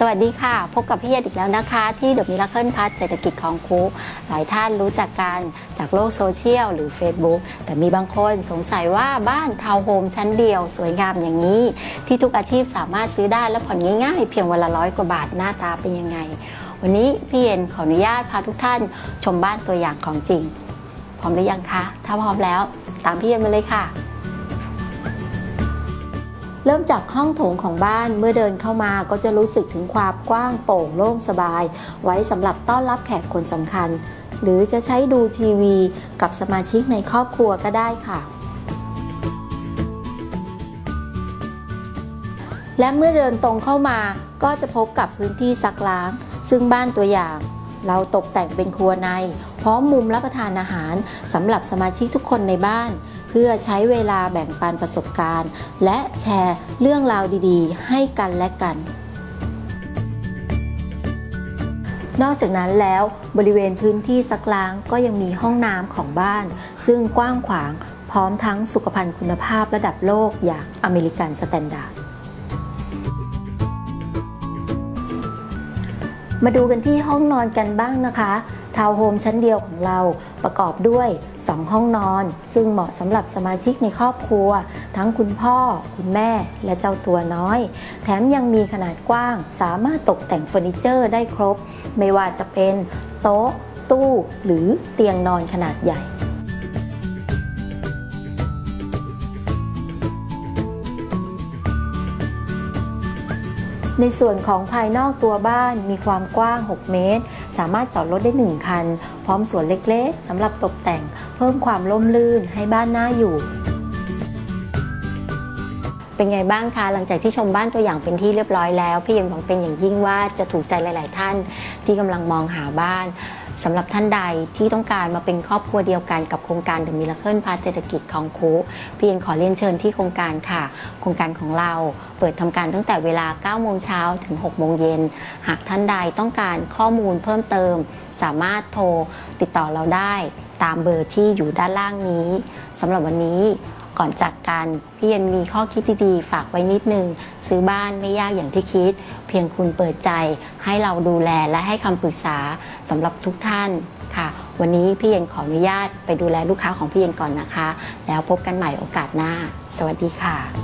สวัสดีค่ะ พบกับพี่เยดอีกแล้วนะคะ ที่เดอะมิราเคิลพัฒเศรษฐกิจของครูหลายท่านรู้จักกันจากโลกโซเชียลหรือ Facebook แต่มีบางคนสงสัยว่าบ้านทาวน์โฮมชั้นเดียวสวยงามอย่างนี้ ที่ทุกอาชีพสามารถซื้อได้และผ่อนง่ายๆ เพียงวันละร้อยกว่าบาทหน้าตาเป็นยังไง วันนี้พี่เย็นขออนุญาตพาทุกท่านชมบ้านตัวอย่างของจริง พร้อมหรือยังคะ ถ้าพร้อมแล้ว ตามพี่เย็นมาเลยค่ะ เริ่มจากห้องโถงของบ้านเมื่อเดินเข้ามาก็จะรู้สึกถึงความกว้างโปร่งโล่งสบาย ไว้สำหรับต้อนรับแขกคนสำคัญ หรือจะใช้ดูทีวีกับสมาชิกในครอบครัวก็ได้ค่ะและเมื่อเดินตรงเข้ามาก็จะพบกับพื้นที่ซักล้าง ซึ่งบ้านตัวอย่าง เราตกแต่งเป็นครัวใน พร้อมมุมรับประทานอาหารสำหรับสมาชิกทุกคนในบ้าน เพื่อใช้เวลาแบ่งปันประสบการณ์ และแชร์เรื่องราวดีๆ ให้กันและกัน นอกจากนั้นแล้วบริเวณพื้นที่ซักล้างก็ยังมีห้องน้ำของบ้าน ซึ่งกว้างขวางพร้อมทั้งสุขภัณฑ์คุณภาพระดับโลกอย่างอเมริกันสแตนดาร์ด มาดูกันที่ห้องนอนกันบ้างนะคะทาวน์โฮมชั้นเดียวของเราประกอบด้วย 2 ห้องนอน ซึ่งเหมาะสำหรับสมาชิกในครอบครัว ทั้งคุณพ่อ คุณแม่และเจ้าตัวน้อย แถมยังมีขนาดกว้าง สามารถตกแต่งเฟอร์นิเจอร์ได้ครบ ไม่ว่าจะเป็นโต๊ะ ตู้ หรือเตียงนอนขนาดใหญ่ ในส่วนของภายนอกตัวบ้านมีความกว้าง 6 เมตร สามารถจอดรถได้ 1 คัน พร้อมสวนเล็กๆสำหรับตกแต่งเพิ่มความร่มรื่นให้บ้านน่าอยู่ เป็นไงบ้างคะหลังจากที่ชมบ้านตัวอย่างเป็นที่เรียบร้อยแล้ว พี่เย็นหวังเป็นอย่างยิ่งว่าจะถูกใจหลาย ๆ ท่านที่กำลังมองหาบ้านสำหรับท่านใดที่ต้องการมาเป็นครอบครัวเดียวกันกับโครงการ The Miracle Path เศรษฐกิจของครูพี่เย็นขอเรียนเชิญที่โครงการค่ะ โครงการของเราเปิดทำการตั้งแต่เวลา 9 โมงเช้าถึง 6 โมงเย็น หากท่านใดต้องการข้อมูลเพิ่มเติม สามารถโทรติดต่อเราได้ตามเบอร์ที่อยู่ด้านล่างนี้สำหรับวันนี้ ก่อนจากกันพี่ยันมีข้อคิดดีๆ ฝากไว้นิดนึง ซื้อบ้านไม่ยากอย่างที่คิด เพียงคุณเปิดใจให้เราดูแลและให้คำปรึกษาสำหรับทุกท่านค่ะ วันนี้พี่เย็นขออนุญาตไปดูแลลูกค้าของพี่เย็นก่อนนะคะ แล้วพบกันใหม่โอกาสหน้า สวัสดีค่ะ